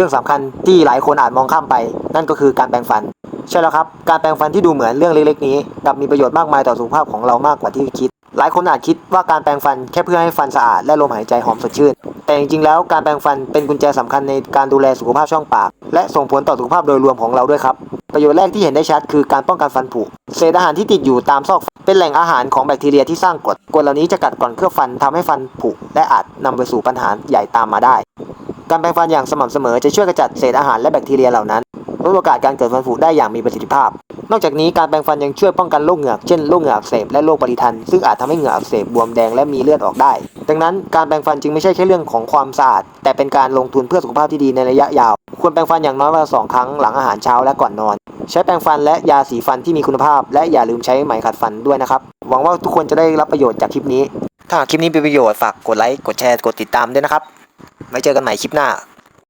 รื่องสำคัญที่หลายคนอาจมองข้ามไป นั่นก็คือการแปรงฟัน ใช่แล้วครับ การแปรงฟันที่ดูเหมือนเรื่องเล็กๆนี้กลับมีประโยชน์มากมายต่อสุขภาพของเรามากกว่าที่คิด หลายคนอาจคิดว่าการแปรงฟันแค่เพื่อให้ฟันสะอาดและลมหายใจหอมสดชื่น แต่จริงๆแล้วการแปรงฟันเป็นกุญแจสำคัญในการดูแลสุขภาพช่องปาก และส่งผลต่อสุขภาพโดยรวมของเราด้วยครับประโยชน์แรกที่เห็นได้ชัดคือการป้องกันฟันผุ เศษอาหารที่ติดอยู่ตามซอกฟันเป็นแหล่งอาหารของแบคทีเรียที่สร้างกรดกรดเหล่านี้จะกัดก่อนเคลือบฟันทำให้ฟันผุและอาจนำไปสู่ปัญหาใหญ่ตามมาได้ การแปรงฟันอย่างสม่ำเสมอจะช่วยกระจัดเศษอาหารและแบคทีเรียเหล่านั้นลดโอกาสการเกิดฟันผุได้อย่างมีประสิทธิภาพ นอกจากนี้การแปรงฟันยังช่วยป้องกันโรคเหงือกเช่นโรคเหงือกอักเสบและโรคปริทันซึ่งอาจทำให้เหงือกอักเสบบวมแดงและมีเลือดออกได้ ดังนั้นการแปรงฟันจึงไม่ใช่แค่เรื่องของความสะอาดแต่เป็นการลงทุนเพื่อสุขภาพที่ดีในระยะยาว ควรแปรงฟันอย่างน้อยวันละสองครั้งหลังอาหารเช้าและก่อนนอน ใช้แปรงฟันและยาสีฟันที่มีคุณภาพ และอย่าลืมใช้ไหมขัดฟันด้วยนะครับหวังว่าทุกคนจะได้รับประโยชน์จากคลิปนี้ ถ้าคลิปนี้เป็นประโยชน์ฝากกดไลค์กดแชร์กดติดตามด้วยนะครับ ไว้เจอกันใหม่คลิปหน้า